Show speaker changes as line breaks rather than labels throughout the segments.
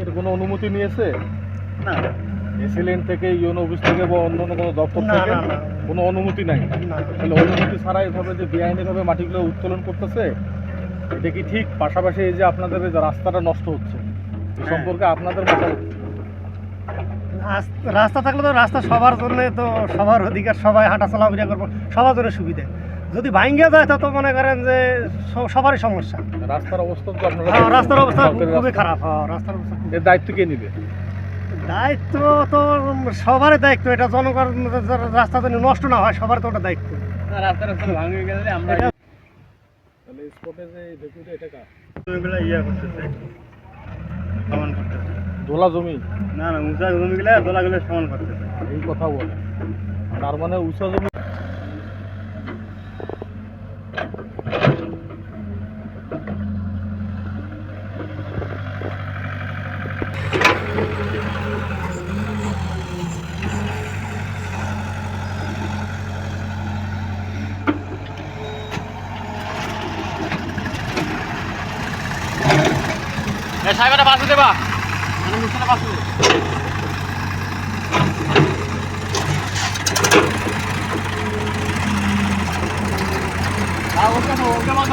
এর কোনো অনুমতি নিয়েছে?
না।
এসিলেন্ট থেকে ইউনো অফিস থেকে বা অন্য অন্য কোনো দপ্তর থেকে। কোনো অনুমতি নাই? তাহলে অনুমতি ছাড়া এভাবে যে বেআইনিভাবে মাটিগুলো উত্তোলন করতেছে এটা কি ঠিক? পাশাপাশি এই যে আপনাদের যে রাস্তাটা নষ্ট হচ্ছে এই
হ্যাঁ।
সম্পর্কে আপনাদের মতামত
রাস্তা থাকলে তো রাস্তা সবার জন্য তো সবার অধিকার সবাই হাঁটা চলাফেরা করব সবার জন্য সুবিধা। যদি ভাঙ্গে যায় তা তো মনে করেন যে সবারই সমস্যা।
রাস্তার অবস্থা তো আপনারা
হ্যাঁ, রাস্তার অবস্থা খুবই খারাপ হ্যাঁ রাস্তার অবস্থা
এর দায়িত্ব কে নিবে?
দায়িত্ব তো সবারই দায়িত্ব এটা জনগণ রাস্তা যেন নষ্ট না হয় সবার তো ওটা দায়িত্ব।
রাস্তা রাস্তা ভাঙে গেলে আমরা
তাহলে স্পটে যে ভেকুটা এটা কার?
জমিগুলো ইয়ে করতেছে। সমান করতেছে।
দোলা জমি?
না না উঁচা জমিগুলো দোলাগুলো সমান করতেছে।
এই কথা বলে। তার মানে উঁচা জমি
সাহেবের বাসু দেবা। মুসলে বাসু ওকে ওকে বন্ধ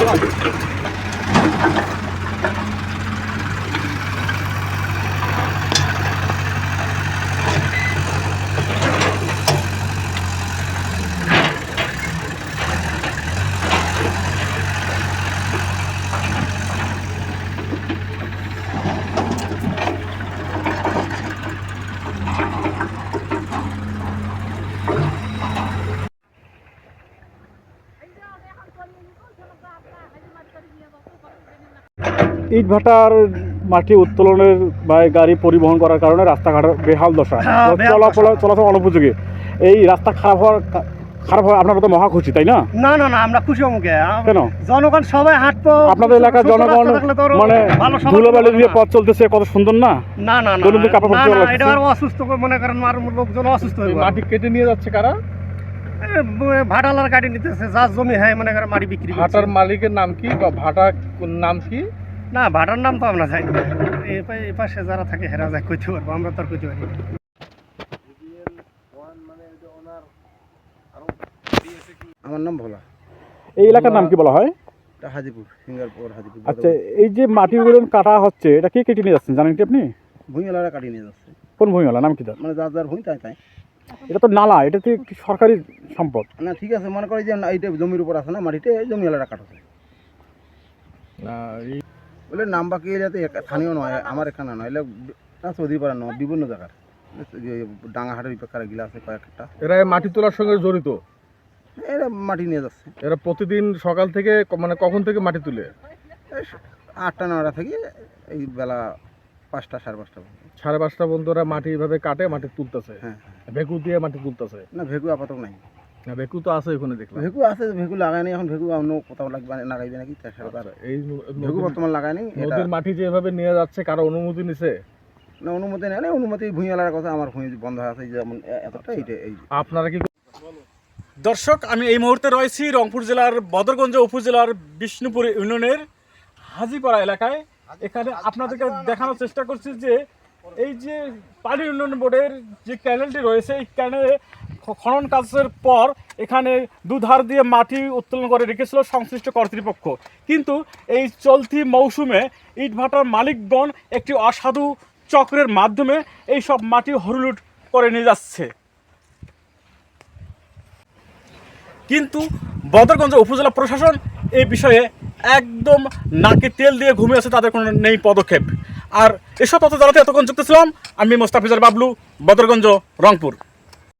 কর
ইট ভাটার মাটি উত্তোলনের বা গাড়ি পরিবহন করার কারণে রাস্তাঘাটের বেহাল দশা।
হ্যাঁ,
চলাচল চলাচল অনুপযোগী। এই রাস্তা খারাপ হওয়ার খারাপ হওয়া আপনার তো মহা খুশি তাই না?
না না না আমরা খুশি মুখে
কেন?
জনগণ সবাই হাঁটবো
আপনাদের এলাকার জনগণ মানে ধুলোবালি দিয়ে পথ চলতেছে কত সুন্দর না?
না না না
দৈনন্দিন কাপড় পরতে
না। এটা আর অসুস্থ করে মনে করেন আর লোকজন অসুস্থ হয়ে
মাটি কেটে নিয়ে যাচ্ছে কারা?
ভাটালার গাড়ি নিতেছে যার জমি হয় মনে করেন মাটি বিক্রি
ভাটার মালিকের নাম কি বা ভাটা নাম কি?
না ভাটার নাম তো আমরা জানি না। এই পাশে যারা থাকে হেরা যায় কইতে পারব আমরা তো আর কইতে পারি
আমার নাম ভোলা।
এই এলাকার নাম কি বলা হয়?
এটা হাজিপুর সিঙ্গারপুর হাজিপুর।
আচ্ছা এই যে মাটিগুলো কাটা হচ্ছে এটা কে কেটে নিয়ে যাচ্ছেন জানেন কি আপনি?
কাটিয়ে নিয়ে যাচ্ছে।
কোন ভূমিওয়ালা নাম কি তার?
মানে যার যার ভূমি তাই তাই।
এটা তো নালা এটা তো সরকারি সম্পদ।
না ঠিক আছে মনে করি যে এইটা জমির উপর আছে না মাটিতে এই জমিওয়ালারা কাটাছে
না,
বলে নাম বাকি এরিয়াতে স্থানীয় নয় আমার এখানে নয় এলে চৌধুরীপাড়া নয় বিভিন্ন জায়গার। যে ডাঙ্গাহাটের গিলা আছে কয়েকটা।
এরা মাটি তোলার সঙ্গে জড়িত?
এরা মাটি নিয়ে যাচ্ছে।
এরা প্রতিদিন সকাল থেকে মানে কখন থেকে মাটি তুলে?
আটটা নটা থেকে এই বেলা পাঁচটা সাড়ে পাঁচটা পর্যন্ত।
সাড়ে পাঁচটা পর্যন্ত ওরা মাটি এইভাবে কাটে মাটি তুলতেছে?
হ্যাঁ
ভেকু দিয়ে মাটি তুলতেছে?
না ভেগু আপাতত নাই।
না ভেকু তো আছে ওখানে দেখলাম।
ভেগু আছে ভেগু লাগায়নি এখন ভেগু অন্য কোথাও লাগবে লাগাইবে নাকি? তাছাড়া তার
এই নদীর-
বর্তমান লাগায়নি এটা
নদীর মাটি যে এভাবে নিয়ে যাচ্ছে কারও অনুমতি নিছে?
না অনুমতি নেই না অনুমতি ভূঁইয়ালার কথা আমার ভূঁই বন্ধ আছে যেমন এতটা এইটা এই
আপনারা কি
দর্শক আমি এই মুহূর্তে রয়েছি রংপুর জেলার বদরগঞ্জ উপজেলার বিষ্ণুপুর ইউনিয়নের হাজিপাড়া এলাকায়। এখানে আপনাদেরকে দেখানোর চেষ্টা করছি যে এই যে পানি উন্নয়ন বোর্ডের যে ক্যানেলটি রয়েছে এই ক্যানেলে খনন কাজের পর এখানে দুধার দিয়ে মাটি উত্তোলন করে রেখেছিল সংশ্লিষ্ট কর্তৃপক্ষ। কিন্তু এই চলতি মৌসুমে ইটভাটার মালিকগণ একটি অসাধু চক্রের মাধ্যমে এই সব মাটি হরুলুট করে নিয়ে যাচ্ছে। কিন্তু বদরগঞ্জ উপজেলা প্রশাসন এই বিষয়ে একদম নাকে তেল দিয়ে ঘুমিয়ে আছে, তাদের কোনো নেই পদক্ষেপ। আর এসব তথ্য জানাতে এতক্ষণ যুক্ত ছিলাম, আমি মোস্তাফিজার বাবলু, বদরগঞ্জ, রংপুর।